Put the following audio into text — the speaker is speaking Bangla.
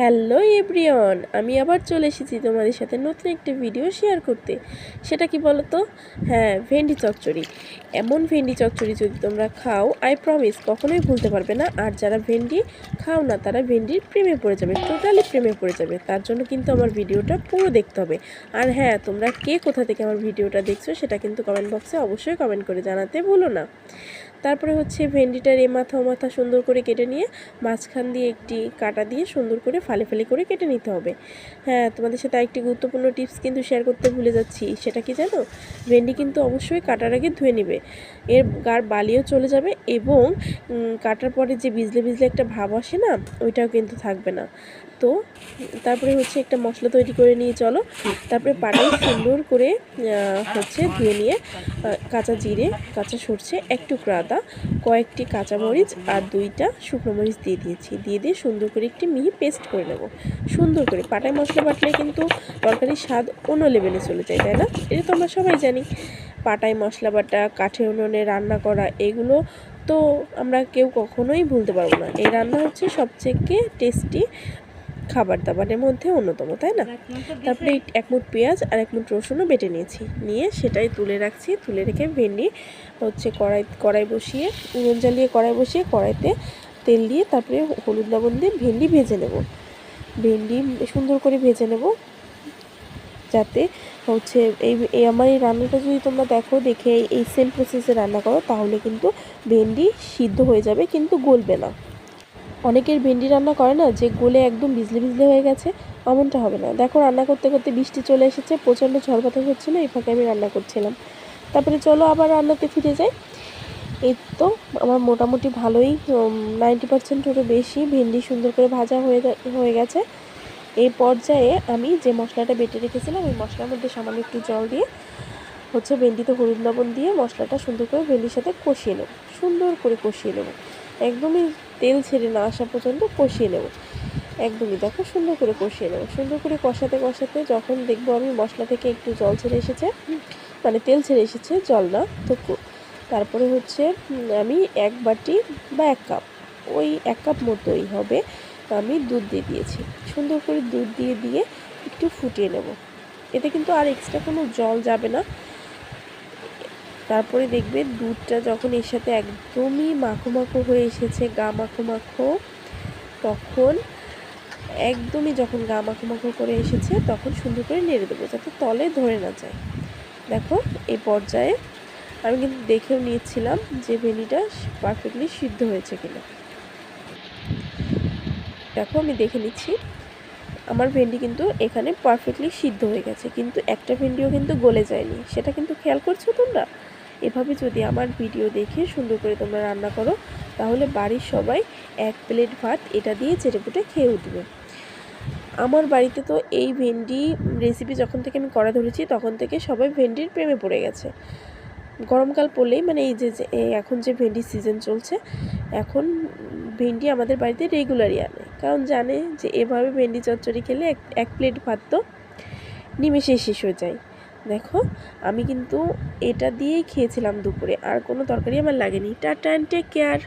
হ্যালো এভরিওয়ান, আমি আবার চলে এসেছি তোমাদের সাথে নতুন একটা ভিডিও শেয়ার করতে। সেটা কি বলো তো হ্যাঁ ভেন্ডি চচ্চড়ি। এমন ভেন্ডি চচ্চড়ি যদি তোমরা খাও আই প্রমিস কখনোই ভুলতে পারবে না। আর যারা ভেন্ডি খাও না, তারা ভেন্ডির প্রেমে পড়ে যাবে টোটালি প্রেমে পড়ে যাবে। তার জন্য কিন্তু আমার ভিডিওটা পুরো দেখতে হবে। আর হ্যাঁ তোমরা কে কোথা থেকে আমার ভিডিওটা দেখছ, সেটা কিন্তু কমেন্ট বক্সে অবশ্যই কমেন্ট করে জানাতে ভুলো না। তারপরে হচ্ছে ভেন্ডিটার এ মাথা ও মাথা সুন্দর করে কেটে নিয়ে মাঝখান দিয়ে একটি কাটা দিয়ে সুন্দর করে ফালে ফালে করে কেটে নিতে হবে। হ্যাঁ তোমাদের সাথে একটি গুরুত্বপূর্ণ টিপস কিন্তু শেয়ার করতে ভুলে যাচ্ছি। সেটা কি জানো? ভেন্ডি কিন্তু অবশ্যই কাটার আগে ধুয়ে নেবে। এর গার বালিও চলে যাবে এবং কাটার পরে যে বিজলে বিজলে একটা ভাব আসে না, ওইটাও কিন্তু থাকবে না। তো তারপরে হচ্ছে একটা মশলা তৈরি করে নিয়ে চলো। তারপরে পাটাই সুন্দর করে হচ্ছে ধুয়ে নিয়ে কাঁচা জিরে, কাঁচা সরষে, এক টুকরা আদা, কয়েকটি কাঁচামরিচ আর দুইটা শুকনো মরিচ দিয়ে দিয়েছি। দিয়ে দিয়ে সুন্দর করে একটি মিহি পেস্ট করে নেব। সুন্দর করে। পাটায় মশলা বাটলে কিন্তু তরকারির স্বাদ অন্য লেভেলে চলে যায়, তাই না? এটা তো আমরা সবাই জানি। পাটায় মশলা বাটা কাঠের উনুনে রান্না করা, এগুলো তো আমরা কেউ কখনোই ভুলতে পারব না। এই রান্না হচ্ছে সবথেকে টেস্টি খাবার দাবারের মধ্যে অন্যতম, তাই না? তারপরে এক মুঠ পেঁয়াজ আর এক মুঠ রসুনও বেটে নিয়েছি। নিয়ে সেটাই তুলে রাখছি, তুলে রেখে ভেন্ডি হচ্ছে কড়াই কড়াই বসিয়ে, উনুন জ্বালিয়ে কড়াই বসিয়ে কড়াইতে তেল দিয়ে তারপরে হলুদ লবণ দিয়ে ভেন্ডি ভেজে নেব। ভেন্ডি সুন্দর করে ভেজে নেব। যাতে হচ্ছে এই এই আমার এই রান্নাটা যদি তোমরা দেখো, দেখে এই সেম প্রসেসে রান্না করো, তাহলে কিন্তু ভেন্ডি সিদ্ধ হয়ে যাবে, কিন্তু গলবে না। অনেকের ভেন্ডি রান্না করে না যে গোলে একদম বিজলে বিজলে হয়ে গেছে, এমনটা হবে না। দেখো রান্না করতে করতে বৃষ্টি চলে এসেছে, প্রচণ্ড ঝড় বাতাস হচ্ছিল, এই ফাঁকে আমি রান্না করছিলাম। তারপরে চলো আবার রান্নাতে ফিরে যাই। এই তো আমার মোটামুটি ভালোই নাইনটি পার্সেন্টেরও বেশি ভেন্ডি সুন্দর করে ভাজা হয়ে হয়ে গেছে। এই পর্যায়ে আমি যে মশলাটা বেটে রেখেছিলাম, ওই মশলার মধ্যে সামান্য একটু জল দিয়ে, হচ্ছে ভেন্ডিতে হলুদ লবণ দিয়ে মশলাটা সুন্দর করে ভেন্ডির সাথে কষিয়ে নেব। সুন্দর করে কষিয়ে নেব। একদমই তেল ছেড়ে না আসা পর্যন্ত কষিয়ে নেব। একদমই, দেখো সুন্দর করে কষিয়ে নেব। সুন্দর করে কষাতে কষাতে যখন দেখব আমি মশলা থেকে একটু জল ছেড়ে এসেছে মানে তেল ছেড়ে এসেছে, জল না তো তারপরে হচ্ছে আমি এক বাটি বা এক কাপ, ওই এক কাপ মতোই হবে, আমি দুধ দিয়ে দিয়েছি। সুন্দর করে দুধ দিয়ে দিয়ে একটু ফুটিয়ে নেব। এতে কিন্তু আর এক্সট্রা কোনো জল যাবে না। তারপরে দেখবে দুধটা যখন এর সাথে একদমই মাখো মাখো হয়ে এসেছে, গা মাখো মাখো তখন একদমই যখন গা মাখো মাখো করে এসেছে, তখন সুন্দর করে নেড়ে দেবো যাতে তলে ধরে না যায়। দেখো এই পর্যায়ে আমি কিন্তু দেখেও নিয়েছিলাম যে ভেনিটা পারফেক্টলি সিদ্ধ হয়েছে কিনা। দেখো, আমি দেখে নিচ্ছি। আমার ভেন্ডি কিন্তু এখানে পারফেক্টলি সিদ্ধ হয়ে গেছে, কিন্তু একটা ভেন্ডিও কিন্তু গলে যায়নি। সেটা কিন্তু খেয়াল করছ তোমরা? এভাবে যদি আমার ভিডিও দেখে সুন্দর করে তোমরা রান্না করো, তাহলে বাড়ির সবাই এক প্লেট ভাত এটা দিয়ে চেটেপুটে খেয়ে উঠবে। আমার বাড়িতে তো এই ভেন্ডি রেসিপি যখন থেকে আমি করা ধরেছি, তখন থেকে সবাই ভেন্ডির প্রেমে পড়ে গেছে। গরমকাল পড়লেই মানে এই যে এখন যে ভেন্ডি সিজন চলছে, এখন ভেন্ডি আমাদের বাড়িতে রেগুলারই আনে। কারণ জানে যে, এভাবে ভেন্ডি চচ্চড়ি খেলে এক এক প্লেট ভাত তো নিমেষেই শেষ হয়ে যায়। দেখো, আমি কিন্তু এটা দিয়েই খেয়েছিলাম দুপুরে, আর কোনো তরকারি আমার লাগেনি। Tata and take care